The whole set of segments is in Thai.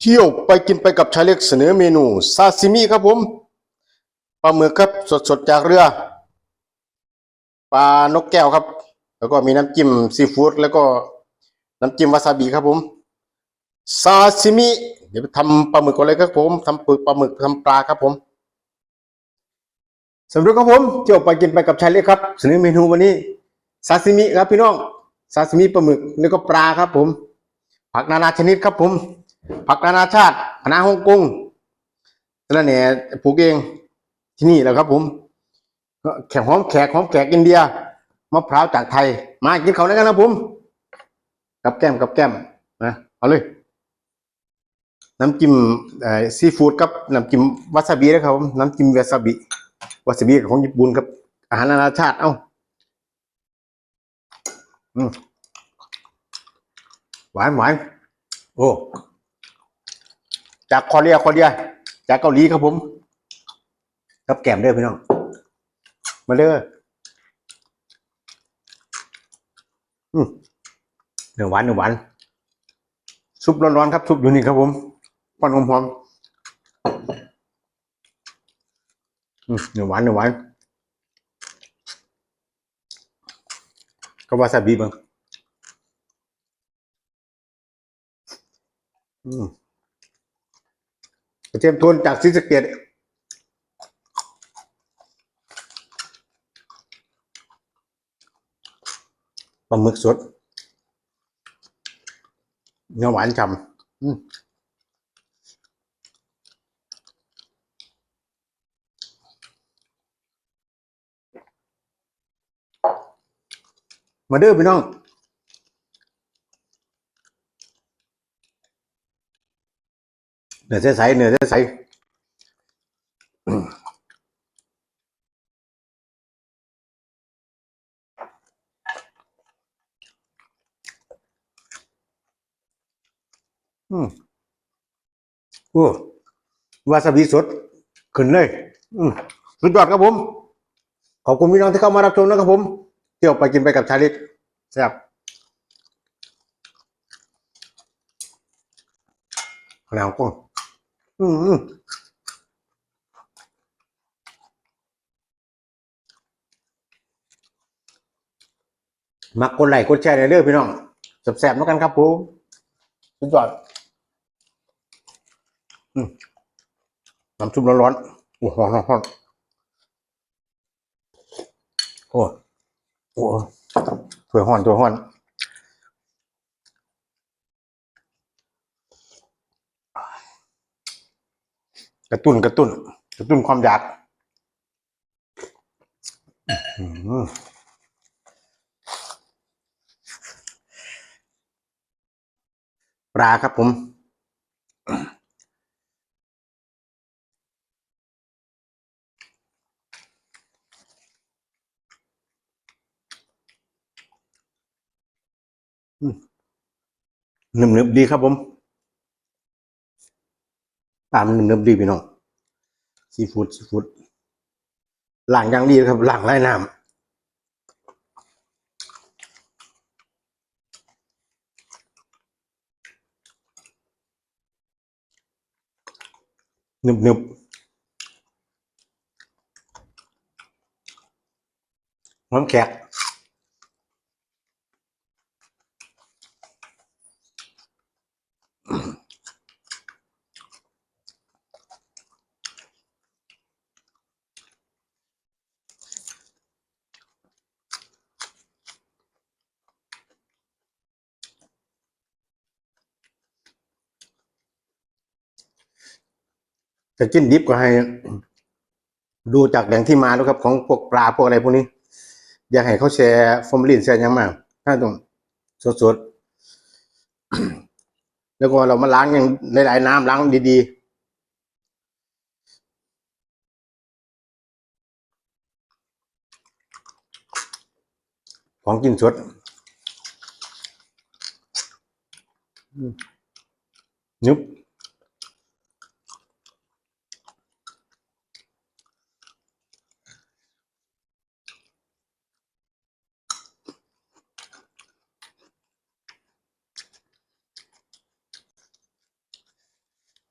เที่ยวไปกินไปกับชายเล็กเสนอเมนูซาซิมิครับผมปลาหมึกครับสดๆจากเรือปลานกแก้วครับ แล้วก็มีน้ำจิ้มซีฟู้ดแล้วก็น้ำจิ้มวาซาบิครับผมซาซิมิเดี๋ยวไปทำปลาหมึกก่อนเลยครับผมทำปึกปลาหมึกทำปลาครับผมสำหรับครับผมเที่ยวไปกินไปกับชายเล็กครับเสนอเมนูวันนี้ซาซิมิครับพี่น้องซาซิมิปลาหมึกแล้วก็ปลาครับผม ผักนานาชนิดครับผม ผักนานาชาติคณะฮ่องกงแล้วเนี่ยปลูกเองที่นี่แหละครับ ผม แขกหอมแขกหอมแขกอินเดียมะพร้าวจากไทย มากินเขาด้วยกันนะผมกับแก้มกับแก้มนะเอาเลย น้ำจิ้มเอ่อซีฟู้ดกับน้ำจิ้มวาซาบินะครับผมน้ำจิ้มวาซาบิวาซาบิของญี่ปุ่นครับ อาหารนานาชาติเอ้าอืมหวานหวานโอ้ จากคอเรียคอเรีย จากเกาหลีครับผม ครับแก้มเด้อพี่น้อง มาเด้ออืมเนื้อหวานเนื้อหวานซุปร้อนๆครับซุปอยู่นี่ครับผมควันหอมๆอืมเนื้อหวานเนื้อหวานก็วาซาบิบ้างอืม กระเทียมโทนจากศรีสเกดปลาหมึกสดเนื้อหวานฉ่ำมมาเด้อพี่น้อง เนื้อใสๆเนื้อใสๆอืมโอ้วาซาบิสดขึ้นเลย อืมสุดยอดครับผม ขอบคุณพี่น้องที่เข้ามารับชมนะครับผม เที่ยวไปกินไปกับชาลิกแซ่บขนาดกล้ องอืมอืมมากดไลค์กดแชร์ในเรื่องพี่น้องแซ่บๆเหมือนกันครับผมสุดยอดอืมน้ำซุปร้อนๆโอ้โหร้อนๆโอ้โอ้ถ้วยห้อนถ้วยห้อน กระตุ้นกระตุ้น กระตุ้นความอยากปลาครับผม หนึบหนึบๆดีครับผม ปลามันหนึบดีพี่น้องซีฟู้ดซีฟู้ดล้างอย่างดีครับหล้างไร้น้ำหนึบหนึบหอมแขก จะกินดิบก็ให้ ดูจากแหล่งที่มาด้วครับ ของพวกปลาพวกอะไรพวกนี้ อยากให้เขาแชร์ฟอร์มลินแชร์ยังมากถ้าต้องสดๆ แล้วก็เรามาล้างอย่างหลายๆน้ำล้างดีๆของกินสดนุบ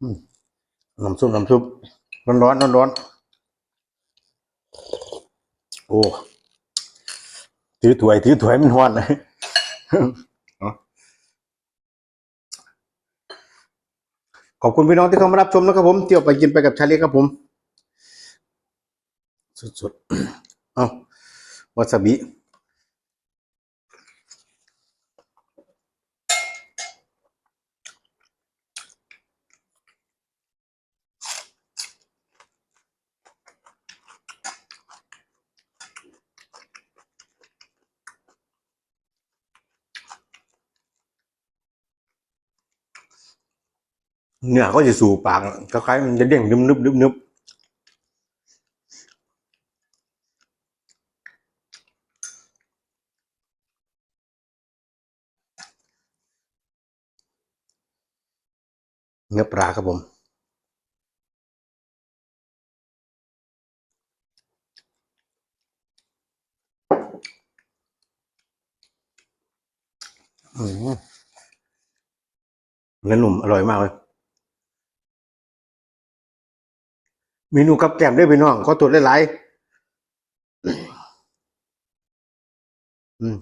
น้ำซุปน้ำซุปร้อนร้อนร้อนร้อนโอ้ถือถ้วยถือถ้วยมันห้อนเลยขอบคุณพี่น้องที่เข้ามารับชมนะครับผมเที่ยวไปกินไปกับชาลีครับผม สุดๆ เอาวาซาบิ เนื้อก็จะสู่ปากคล้ายๆมันจะเด้งนึบนึบนึบนึบเนื้อปลาครับผมเนื้อหนุ่มอร่อยมากเลย เมนูกับแกล้มได้พี่น้องขอตรวจหลายๆอืม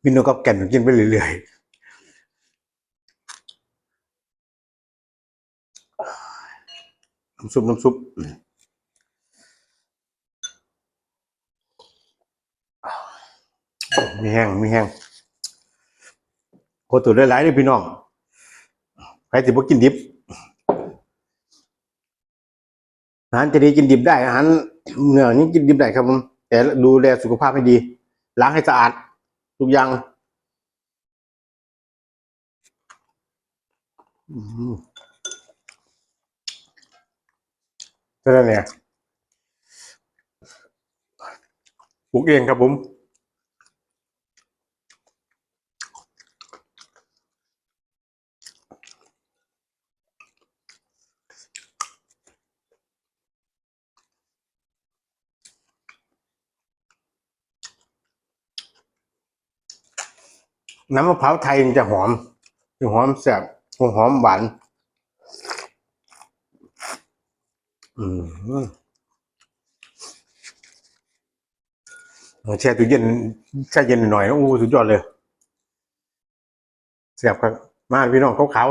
เมนูกับแกล้มกินไปเรื่อยๆำซุปน้ำซุปมีแห้งมีแห้งขอตรวจหลายๆเลยพี่น้องใครที่บ่กินดิบ อาหารจะดีกินดิบได้ อาหารเนื้อนี่กินดิบได้ครับผมแต่ดูแลสุขภาพให้ดี ล้างให้สะอาด ทุกอย่าง อืมเท่า นั้นเนี่ยปลูกเองครับผมน้ำมะพร้าวไทยมันจะหอมจะหอมแซ่บหอมหวาน อืมเอาแช่ตู้เย็นแช่เย็นหน่อยนะโอ้สุดยอดเลยแซ่บครับมาพี่น้องเขาเขา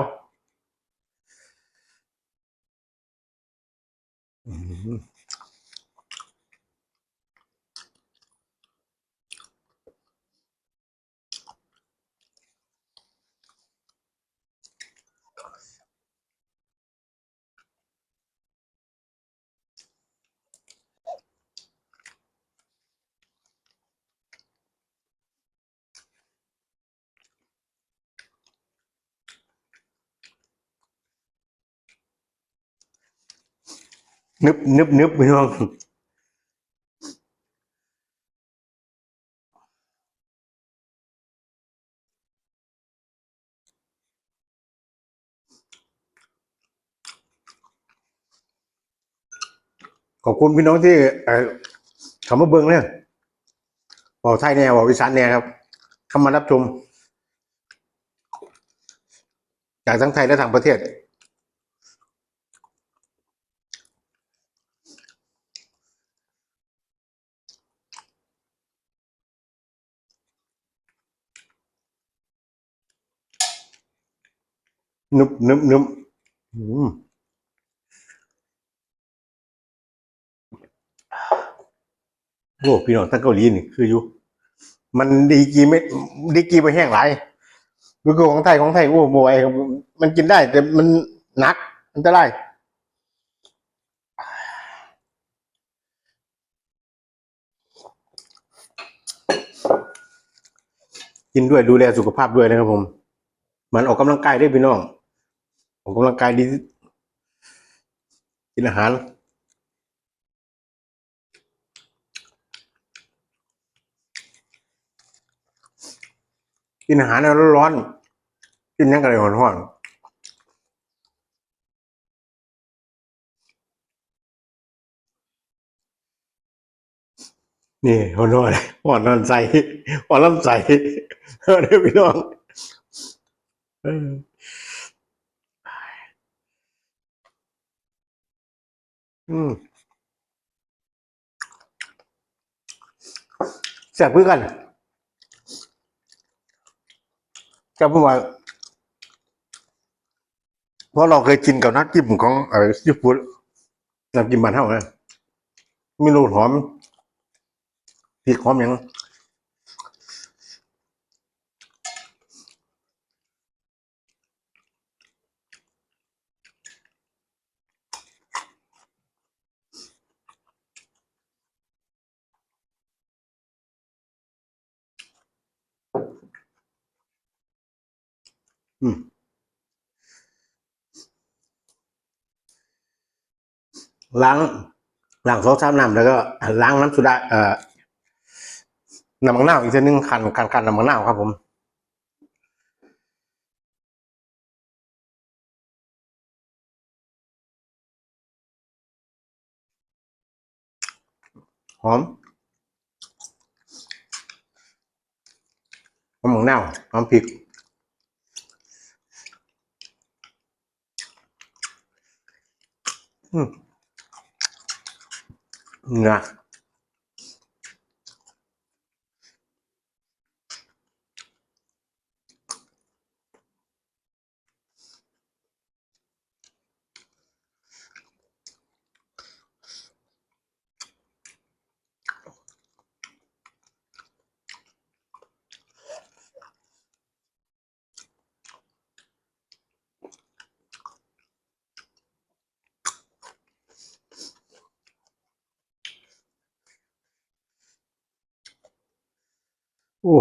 อืม นึบนึบนึบพี่น้องขอบคุณพี่น้องที่เอ่อเขามาเบิ้งเนี่ยบอกไทยแนวบอกวิสานแนวครับเข้ามารับชมจากทั้งไทยและต่างประเทศ นึบนึบนึบอืมโอ้พี่น้องทั้งเกาหลีนี่คืออยู่ มันดีกีไม่ดีกีไปแห้งหลายดูคือของไทยของไทยโอ้โหไอ้มันกินได้ แต่มันหนักอันตรายกินด้วยดูแลสุขภาพด้วยนะครับผม มันออกกำลังกายได้พี่น้อง ออกกำลังกายดีกินอาหาร กินอาหารแล้วร้อนกินยังกันเลยร้อนๆนี่ร้อนๆเลยร้อนนอนใส่ร้อนลำใส่เออเดี๋ยวพี่น้อง อืมแซ่บเพื่อกันจะพูดว่าเพราะเราเคยกินกับน้ำจิ้มของเอ่อญี่ปุ่นน้ำจิ้มบ้านเท่าไงไม่รู้หอมพริกหอมอย่าง อืมล้างล้างซอสชามน้ำแล้วก็ล้างน้ำสุดาเอ่อน้ำมังนาวอีกทีนึงขันขันขันน้ำมังนาวครับผมหอมหอมมังนาวหอมพริก อืมน อ้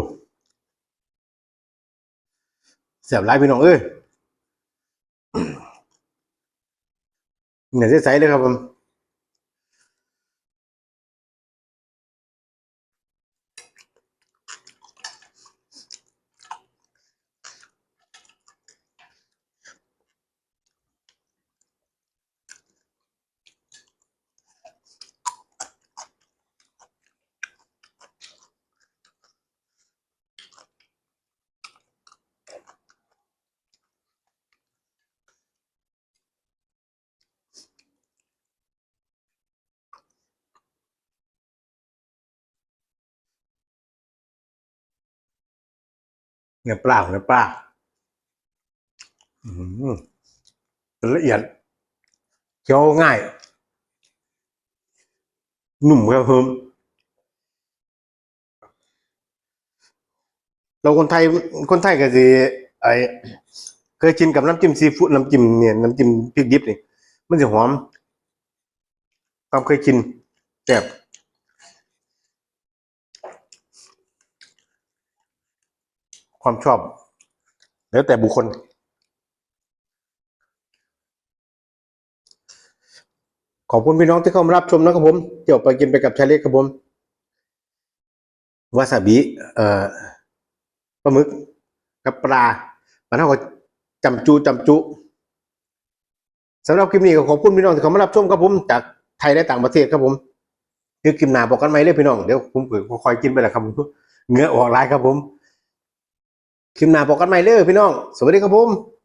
เสียบไลายพี่น้องเอ้ยเนี่ยใสๆเลยครับผม เนื้อปลาเนื้อปลาอืมละเอียดเคี้ยวง่าย หนุ่มครับผมเราคนไทยคนไทยก็สิไอเคยกินกับน้ำจิ้มซีฟู้ดน้ำจิ้มเนี่ยน้ำจิ้มพริกดิบนี่มันจะหอมความเคยกินแซ่บ ความชอบ แล้วแต่บุคคล ขอบคุณพี่น้องที่เข้ามารับชมนะครับผมเดี๋ยวไปกินไปกับชายเล็กครับผมวาซาบิเอ่อปลาหมึกกับปลามันเท่ากับจำจูจำจุสำหรับคลิปนี้ก็ขอบคุณพี่น้องที่เข้ามารับชมครับผมจากไทยและต่างประเทศครับผมเดี๋ยวคลิปหน้าบอกกันไหมเลยพี่น้องเดี๋ยวผมก็คอยกินไปแหละครับผมเหงือออกลายครับผม คลิปหน้าบกกันใหม่เลยพี่น้อง สวัสดีครับผม